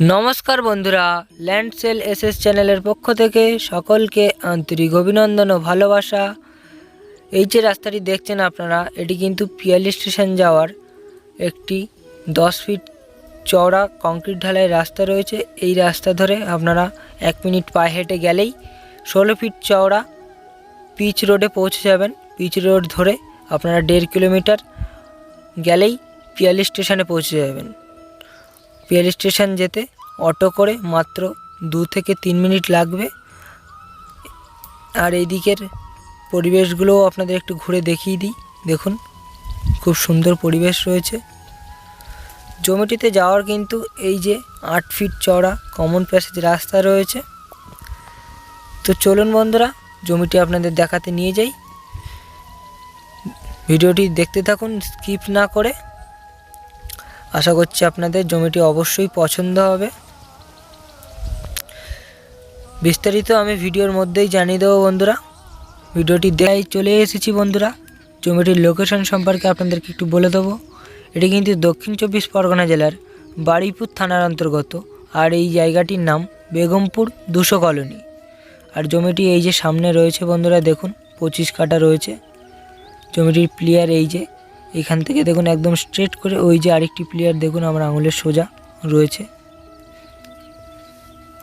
নমস্কার বন্ধুরা land sell SS চ্যানেলের পক্ষ থেকে সকলকে আন্তরিক অভিনন্দন ও ভালোবাসা। এই যে রাস্তাটি দেখছেন আপনারা, এটি কিন্তু পিয়ালি স্টেশন যাওয়ার একটি দশ ফিট চওড়া কংক্রিট ঢালাই রাস্তা রয়েছে। এই রাস্তা ধরে আপনারা এক মিনিট পায়ে হেঁটে গেলেই ষোলো ফিট চওড়া পিচ রোডে পৌঁছে যাবেন। পিচ রোড ধরে আপনারা দেড় কিলোমিটার গেলেই পিয়ালি স্টেশনে পৌঁছে যাবেন। পিয়ালি স্টেশন যেতে অটো করে মাত্র দু থেকে তিন মিনিট লাগবে। আর এই দিকের পরিবেশগুলোও আপনাদের একটু ঘুরে দেখিয়ে দিই। দেখুন, খুব সুন্দর পরিবেশ রয়েছে। জমিটিতে যাওয়ার কিন্তু এই যে আট ফিট চওড়া কমন প্যাসেজ রাস্তা রয়েছে। তো চলুন বন্ধুরা, জমিটি আপনাদের দেখাতে নিয়ে যাই। ভিডিওটি দেখতে থাকুন স্কিপ না করে। আশা করছি আপনাদের জমিটি অবশ্যই পছন্দ হবে। বিস্তারিত আমি ভিডিওর মধ্যেই জানিয়ে দেবো বন্ধুরা। ভিডিওটি দেয় চলে এসেছি বন্ধুরা। জমিটির লোকেশন সম্পর্কে আপনাদেরকে একটু বলে দেবো। এটি কিন্তু দক্ষিণ চব্বিশ পরগনা জেলার বারুইপুর থানার অন্তর্গত। আর এই জায়গাটির নাম বেগমপুর দুশো কলোনি। আর জমিটি এই যে সামনে রয়েছে বন্ধুরা, দেখুন, পঁচিশ কাটা রয়েছে। জমিটির প্লেয়ার এই যে এখান থেকে দেখুন একদম স্ট্রেট করে ওই যে আরেকটি প্লেয়ার দেখুন, আমার আঙুলের সোজা রয়েছে।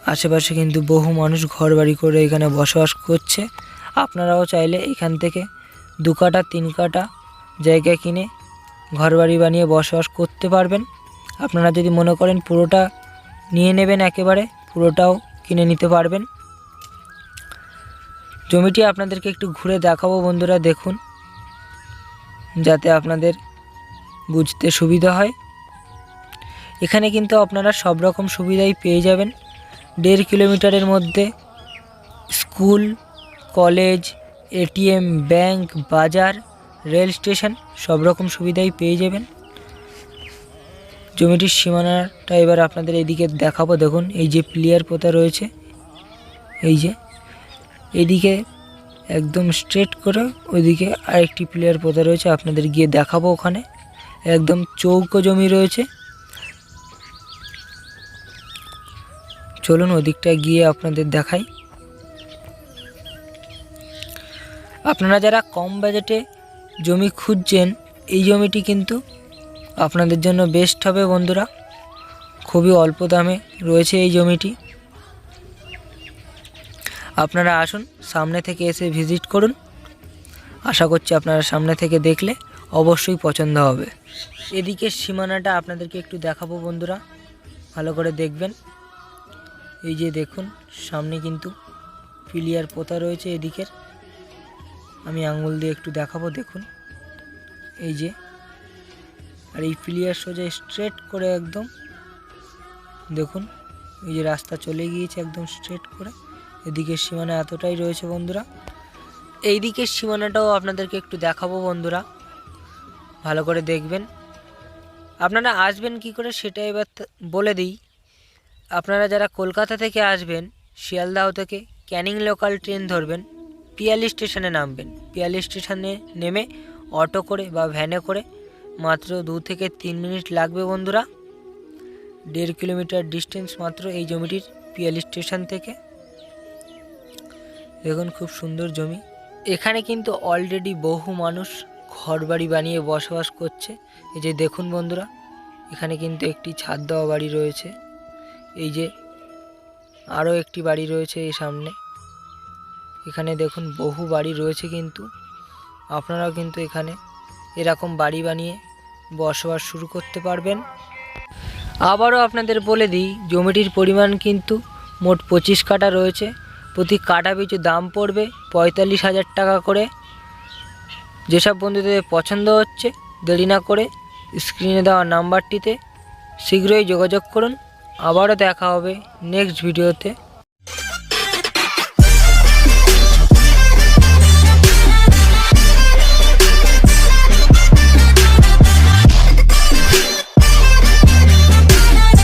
আশেপাশে কিন্তু বহু মানুষ ঘর বাড়ি করে এখানে বসবাস করছে। আপনারাও চাইলে এখান থেকে দু কাটা, তিন কাটা জায়গা কিনে ঘর বাড়ি বানিয়ে বসবাস করতে পারবেন। আপনারা যদি মনে করেন পুরোটা নিয়ে নেবেন একেবারে, পুরোটাও কিনে নিতে পারবেন। জমিটি আপনাদেরকে একটু ঘুরে দেখাবো বন্ধুরা, দেখুন। যাতে আপনাদের বুঝতে সুবিধা হয়। এখানে কিন্তু আপনারা সব রকম সুবিধাই পেয়ে যাবেন। দেড় কিলোমিটারের মধ্যে স্কুল, কলেজ, এটিএম, ব্যাংক, বাজার, রেল স্টেশন সব রকম সুবিধাই পেয়ে যাবেন। জমিটির সীমানাটা এবার আপনাদের এইদিকে দেখাবো। দেখুন, এই যে প্লেয়ার পোতা রয়েছে, এই যে, এদিকে একদম স্ট্রেট করে ওইদিকে আরেকটি প্লেয়ার পোতা রয়েছে, আপনাদের গিয়ে দেখাবো ওখানে। একদম চৌকো জমি রয়েছে। চলুন ওদিকটা গিয়ে আপনাদের দেখাই। আপনারা যারা কম বাজেটে জমি খুঁজছেন, এই জমিটি কিন্তু আপনাদের জন্য বেস্ট হবে বন্ধুরা। খুবই অল্প দামে রয়েছে এই জমিটি। আপনারা আসুন, সামনে থেকে এসে ভিজিট করুন। আশা করছি আপনারা সামনে থেকে দেখলে অবশ্যই পছন্দ হবে। এদিকের সীমানাটা আপনাদেরকে একটু দেখাবো বন্ধুরা। ভালো করে দেখবেন। এই যে দেখুন, সামনে কিন্তু পিলিয়ার পোতা রয়েছে এদিকের। আমি আঙুল দিয়ে একটু দেখাবো, দেখুন। এই যে, আর এই পিলিয়ার সোজা স্ট্রেট করে একদম, দেখুন, এই যে রাস্তা চলে গিয়েছে একদম স্ট্রেট করে। এদিকের সীমানা এতটাই রয়েছে বন্ধুরা। এই দিকের সীমানাটাও আপনাদেরকে একটু দেখাবো বন্ধুরা। ভালো করে দেখবেন। আপনারা আসবেন কি করে সেটা এবার বলে দিই। আপনারা যারা কলকাতা থেকে আসবেন, শিয়ালদাহ থেকে, ক্যানিং লোকাল ট্রেন ধরবেন, পিয়ালি স্টেশনে নামবেন। পিয়ালি স্টেশনে নেমে অটো করে বা ভ্যানে করে মাত্র দু থেকে তিন মিনিট লাগবে বন্ধুরা। দেড় কিলোমিটার ডিস্টেন্স মাত্র এই জমিটির পিয়ালি স্টেশন থেকে। দেখুন, খুব সুন্দর জমি। এখানে কিন্তু অলরেডি বহু মানুষ ঘরবাড়ি বানিয়ে বসবাস করছে। এই যে দেখুন বন্ধুরা, এখানে কিন্তু একটি ছাদ দেওয়া বাড়ি রয়েছে। এই যে আরও একটি বাড়ি রয়েছে এই সামনে। এখানে দেখুন, বহু বাড়ি রয়েছে কিন্তু। আপনারাও কিন্তু এখানে এরকম বাড়ি বানিয়ে বসবাস শুরু করতে পারবেন। আবারও আপনাদের বলে দিই, জমিটির পরিমাণ কিন্তু মোট পঁচিশ কাটা রয়েছে। প্রতি কাটা পিছু দাম পড়বে পঁয়তাল্লিশ হাজার টাকা করে। যেসব বন্ধুদের পছন্দ হচ্ছে, দেরি না করে স্ক্রিনে দেওয়া নাম্বারটিতে শীঘ্রই যোগাযোগ করুন। আবারও দেখা হবে নেক্সট ভিডিওতে